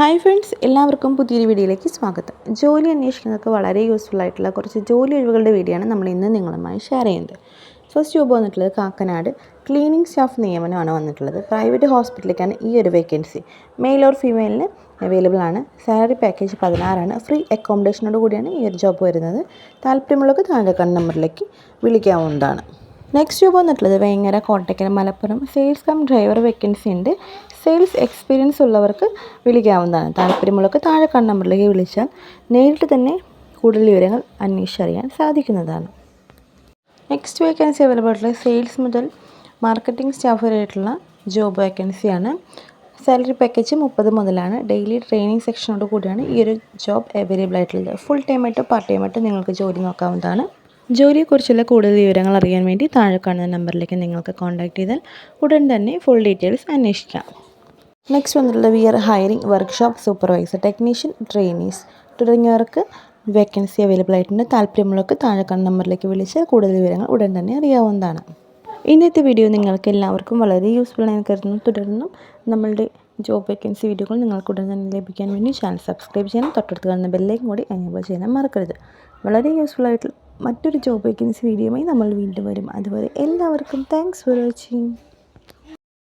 Hi friends എല്ലാവർക്കും പുതിയൊരു വീഡിയോയിലേക്ക് സ്വാഗതം. ജോലി അന്വേഷിക്കുന്നവർക്ക് വളരെ യൂസ്ഫുൾ ആയിട്ടുള്ള കുറച്ച് ജോലി ഒഴിവുകളുടെ വീഡിയോ ആണ് നമ്മൾ ഇന്ന് നിങ്ങളുമായി ഷെയർ ചെയ്യുന്നത്. ഫസ്റ്റ് ജോബ് വന്നിട്ടുള്ളത് കാക്കനാട്. ക്ലീനിങ് സ്റ്റാഫ് നിയമനമാണ് വന്നിട്ടുള്ളത്. പ്രൈവറ്റ് ഹോസ്പിറ്റലിലേക്കാണ് ഈ ഒരു വേക്കൻസി മെയിൽ ഓർ ഫീമെയിലിന് അവൈലബിൾ ആണ്. സാലറി പാക്കേജ് പതിനാറാണ്. ഫ്രീ അക്കോമഡേഷനോട് കൂടിയാണ് ഈ ഒരു ജോബ് വരുന്നത്. താല്പര്യമുള്ളവർക്ക് താഴെ കണ്ട നമ്പറിലേക്ക് വിളിക്കാവുന്നതാണ്. നെക്സ്റ്റ് ജോബ് വന്നിട്ടുള്ളത് Vengara Kottakkal Malappuram. Sales cum driver vacancy ഉണ്ട്. സെയിൽസ് എക്സ്പീരിയൻസ് ഉള്ളവർക്ക് വിളിക്കാവുന്നതാണ്. താല്പര്യമുള്ളവർക്ക് താഴെ കണ്ട നമ്പറിലേക്ക് വിളിച്ചാൽ നേരിട്ട് തന്നെ കൂടുതൽ വിവരങ്ങൾ അന്വേഷിച്ചറിയാൻ സാധിക്കുന്നതാണ്. നെക്സ്റ്റ് വേക്കൻസി അവൈലബിൾ ആയിട്ടുള്ള സെയിൽസ് മുതൽ മാർക്കറ്റിംഗ് സ്റ്റാഫ് വരെയായിട്ടുള്ള ജോബ് വേക്കൻസിയാണ് സാലറി പാക്കേജ് മുപ്പത് മുതലാണ്. ഡെയിലി ട്രെയിനിങ് സെക്ഷനോട് കൂടിയാണ് ഈ ഒരു ജോബ് അവൈലബിൾ ആയിട്ടുള്ളത്. ഫുൾ ടൈം ആയിട്ടോ പാർട്ട് ടൈം ആയിട്ടോ നിങ്ങൾക്ക് ജോലി നോക്കാവുന്നതാണ്. ജോലിയെക്കുറിച്ചുള്ള കൂടുതൽ വിവരങ്ങൾ അറിയാൻ വേണ്ടി താഴെ കാണുന്ന നമ്പറിലേക്ക് നിങ്ങൾക്ക് കോൺടാക്ട് ചെയ്താൽ ഉടൻ തന്നെ ഫുൾ ഡീറ്റെയിൽസ് അന്വേഷിക്കാം. നെക്സ്റ്റ് വന്നിട്ടുള്ളത് we are hiring workshop supervisor technician trainees തുടങ്ങിയവർക്ക് വേക്കൻസി അവൈലബിൾ ആയിട്ടുണ്ട്. താല്പര്യമുള്ളവർക്ക് താഴെ കാണുന്ന നമ്പറിലേക്ക് വിളിച്ച് കൂടുതൽ വിവരങ്ങൾ ഉടൻ തന്നെ അറിയാവുന്നതാണ്. ഇന്നത്തെ വീഡിയോ നിങ്ങൾക്ക് എല്ലാവർക്കും വളരെ യൂസ്ഫുൾ ആയി കരുതുന്നു. തുടർന്നും നമ്മളുടെ ജോബ് വേക്കൻസി വീഡിയോകൾ നിങ്ങൾക്ക് ഉടൻ തന്നെ ലഭിക്കാൻ വേണ്ടി ചാനൽ സബ്സ്ക്രൈബ് ചെയ്യണം തൊട്ടടുത്ത് കാണുന്ന ബെല്ലേക്കും കൂടി എനേബിൾ ചെയ്യാൻ മറക്കരുത്. വളരെ യൂസ്ഫുൾ ആയിട്ടുള്ള മറ്റൊരു ജോബ് വേക്കൻസി വീഡിയോയുമായി നമ്മൾ വീണ്ടും വരും. അതുവരെ എല്ലാവർക്കും താങ്ക്സ് ഫോർ വാച്ചിങ്